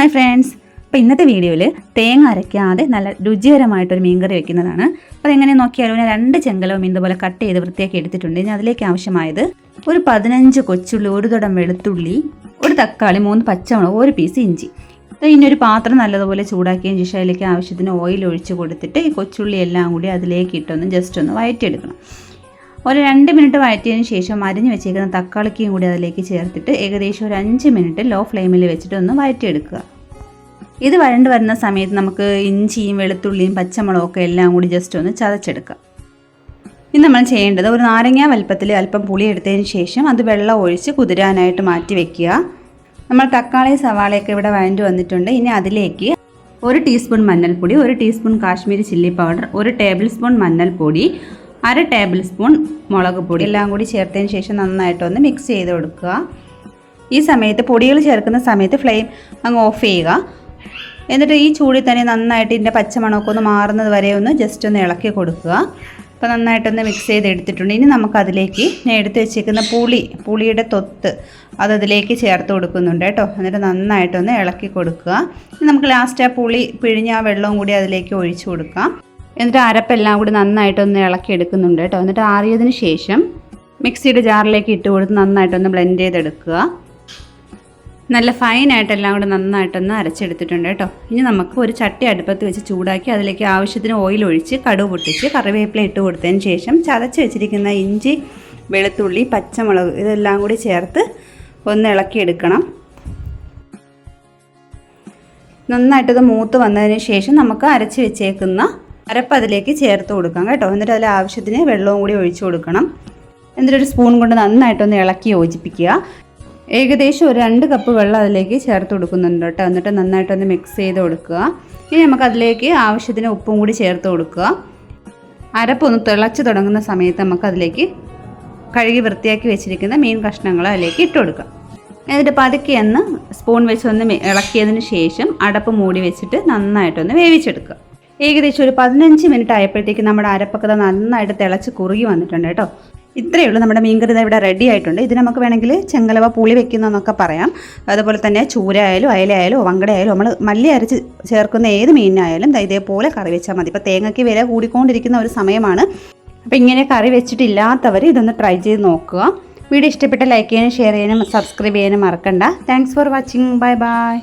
Hi friends അപ്പോൾ ഇന്നത്തെ വീഡിയോയിൽ തേങ്ങ അരയ്ക്കാതെ നല്ല രുചികരമായിട്ടൊരു മീൻകറി വെക്കുന്നതാണ്. അപ്പോൾ എങ്ങനെ നോക്കിയാലും ഞാൻ രണ്ട് ചെങ്കലവും ഇതുപോലെ കട്ട് ചെയ്ത് വൃത്തിയാക്കി എടുത്തിട്ടുണ്ട്. ഇനി അതിലേക്ക് ആവശ്യമായത് ഒരു പതിനഞ്ച് കൊച്ചുള്ളി ഒരു തുടം വെളുത്തുള്ളി ഒരു തക്കാളി മൂന്ന് പച്ചമുളക് ഒരു പീസ് ഇഞ്ചി. ഇനി ഒരു പാത്രം നല്ലതുപോലെ ചൂടാക്കിയതിന് ശേഷം അതിലേക്ക് ആവശ്യത്തിന് ഓയിൽ ഒഴിച്ച് കൊടുത്തിട്ട് ഈ കൊച്ചുള്ളി എല്ലാം കൂടി അതിലേക്ക് ഇട്ടൊന്ന് ജസ്റ്റ് ഒന്ന് വഴറ്റിയെടുക്കണം ഒരു രണ്ട് മിനിറ്റ് വഴറ്റിയതിന് ശേഷം അരിഞ്ഞ് വെച്ചേക്കുന്ന തക്കാളിക്കയും കൂടി അതിലേക്ക് ചേർത്തിട്ട് ഏകദേശം ഒരു അഞ്ച് മിനിറ്റ് ലോ ഫ്ലെയിമിൽ വെച്ചിട്ട് ഒന്ന് വഴറ്റിയെടുക്കുക. ഇത് വരണ്ട് വരുന്ന സമയത്ത് നമുക്ക് ഇഞ്ചിയും വെളുത്തുള്ളിയും പച്ചമുളകും ഒക്കെ എല്ലാം കൂടി ജസ്റ്റ് ഒന്ന് ചതച്ചെടുക്കാം. ഇനി നമ്മൾ ചെയ്യേണ്ടത് ഒരു നാരങ്ങ വലുപ്പത്തിൽ അല്പം പുളി എടുത്തതിന് ശേഷം അത് വെള്ളം ഒഴിച്ച് കുതിരാനായിട്ട് മാറ്റി വെക്കുക. നമ്മൾ തക്കാളി സവാളയൊക്കെ ഇവിടെ വഴണ്ട് വന്നിട്ടുണ്ട്. ഇനി അതിലേക്ക് ഒരു ടീസ്പൂൺ മഞ്ഞൾപ്പൊടി ഒരു ടീസ്പൂൺ കാശ്മീരി ചില്ലി പൗഡർ ഒരു ടേബിൾ സ്പൂൺ മഞ്ഞൾപ്പൊടി അര ടേബിൾ സ്പൂൺ മുളക് പൊടി. എല്ലാം കൂടി ചേർത്തതിന് ശേഷം നന്നായിട്ടൊന്ന് മിക്സ് ചെയ്ത് കൊടുക്കുക. ഈ സമയത്ത് പൊടികൾ ചേർക്കുന്ന സമയത്ത് ഫ്ലെയിം അങ്ങ് ഓഫ് ചെയ്യുക. എന്നിട്ട് ഈ ചൂടിൽ തന്നെ നന്നായിട്ട് ഇതിന്റെ പച്ചമണമൊക്കെ ഒന്ന് മാറുന്നത് വരെ ഒന്ന് ജസ്റ്റ് ഒന്ന് ഇളക്കി കൊടുക്കുക. അപ്പോൾ നന്നായിട്ടൊന്ന് മിക്സ് ചെയ്ത് എടുത്തിട്ടുണ്ട്. ഇനി നമുക്കതിലേക്ക് ഞാൻ എടുത്ത് വെച്ചേക്കുന്ന പുളി പുളിയുടെ തൊത്ത് അത് അതിലേക്ക് ചേർത്ത് കൊടുക്കുന്നുണ്ട് കേട്ടോ. എന്നിട്ട് നന്നായിട്ടൊന്ന് ഇളക്കി കൊടുക്കുക. നമുക്ക് ലാസ്റ്റ് ആ പുളി പിഴിഞ്ഞ ആ വെള്ളവും കൂടി അതിലേക്ക് ഒഴിച്ചു കൊടുക്കാം. എന്നിട്ട് അരപ്പെല്ലാം കൂടി നന്നായിട്ടൊന്ന് ഇളക്കി എടുക്കുന്നുണ്ട് കേട്ടോ. എന്നിട്ട് ആറിയതിന് ശേഷം മിക്സിയുടെ ജാറിലേക്ക് ഇട്ട് കൊടുത്ത് നന്നായിട്ടൊന്ന് ബ്ലെൻഡ് ചെയ്തെടുക്കുക. നല്ല ഫൈനായിട്ട് എല്ലാം കൂടെ നന്നായിട്ടൊന്ന് അരച്ചെടുത്തിട്ടുണ്ട് കേട്ടോ. ഇനി നമുക്ക് ഒരു ചട്ടി അടുപ്പത്ത് വെച്ച് ചൂടാക്കി അതിലേക്ക് ആവശ്യത്തിന് ഓയിൽ ഒഴിച്ച് കടുവ് പൊട്ടിച്ച് കറിവേപ്പില ഇട്ട് കൊടുത്തതിന് ശേഷം ചതച്ച് വെച്ചിരിക്കുന്ന ഇഞ്ചി വെളുത്തുള്ളി പച്ചമുളക് ഇതെല്ലാം കൂടി ചേർത്ത് ഒന്ന് ഇളക്കിയെടുക്കണം. നന്നായിട്ടത് മൂത്ത് വന്നതിന് ശേഷം നമുക്ക് അരച്ച് വെച്ചേക്കുന്ന അരപ്പ് അതിലേക്ക് ചേർത്ത് കൊടുക്കാം കേട്ടോ. എന്നിട്ട് അതിൽ ആവശ്യത്തിന് വെള്ളവും കൂടി ഒഴിച്ചു കൊടുക്കണം. എന്നിട്ട് ഒരു സ്പൂൺ കൊണ്ട് നന്നായിട്ടൊന്ന് ഇളക്കി യോജിപ്പിക്കുക. ഏകദേശം ഒരു രണ്ട് കപ്പ് വെള്ളം അതിലേക്ക് ചേർത്ത് കൊടുക്കുന്നുണ്ട് കേട്ടോ. എന്നിട്ട് നന്നായിട്ടൊന്ന് മിക്സ് ചെയ്ത് കൊടുക്കുക. ഇനി നമുക്ക് അതിലേക്ക് ആവശ്യത്തിന് ഉപ്പും കൂടി ചേർത്ത് കൊടുക്കുക. അരപ്പൊന്ന് തിളച്ച് തുടങ്ങുന്ന സമയത്ത് നമുക്ക് അതിലേക്ക് കഴുകി വൃത്തിയാക്കി വെച്ചിരിക്കുന്ന മീൻ കഷ്ണങ്ങൾ അതിലേക്ക് ഇട്ട് കൊടുക്കുക. എന്നിട്ട് പതുക്കെ ഒന്ന് സ്പൂൺ വെച്ചൊന്ന് ഇളക്കിയതിന് ശേഷം അടപ്പ് മൂടി വെച്ചിട്ട് നന്നായിട്ടൊന്ന് വേവിച്ചെടുക്കുക. ഏകദേശം ഒരു പതിനഞ്ച് മിനിറ്റ് ആയപ്പോഴത്തേക്ക് നമ്മുടെ അരപ്പക്കത നന്നായിട്ട് തിളച്ച് കുറുകി വന്നിട്ടുണ്ട് കേട്ടോ. ഇത്രയേ ഉള്ളൂ നമ്മുടെ മീൻകറി ഇവിടെ റെഡി ആയിട്ടുണ്ട്. ഇത് നമുക്ക് വേണമെങ്കിൽ ചെങ്കലവ പുളി വെക്കുന്നതെന്നൊക്കെ പറയാം. അതുപോലെ തന്നെ ചൂര ആയാലും അയല ആയാലും വങ്കട ആയാലും നമ്മൾ മല്ലി അരച്ച് ചേർക്കുന്ന ഏത് മീനിനായാലും ഇതേപോലെ കറി വെച്ചാൽ മതി. ഇപ്പോൾ തേങ്ങയ്ക്ക് വില കൂടിക്കൊണ്ടിരിക്കുന്ന ഒരു സമയമാണ്. അപ്പോൾ ഇങ്ങനെ കറി വെച്ചിട്ടില്ലാത്തവർ ഇതൊന്ന് ട്രൈ ചെയ്ത് നോക്കുക. വീഡിയോ ഇഷ്ടപ്പെട്ട ലൈക്ക് ചെയ്യാനും ഷെയർ ചെയ്യാനും സബ്സ്ക്രൈബ് ചെയ്യാനും മറക്കണ്ട. Thanks for watching bye bye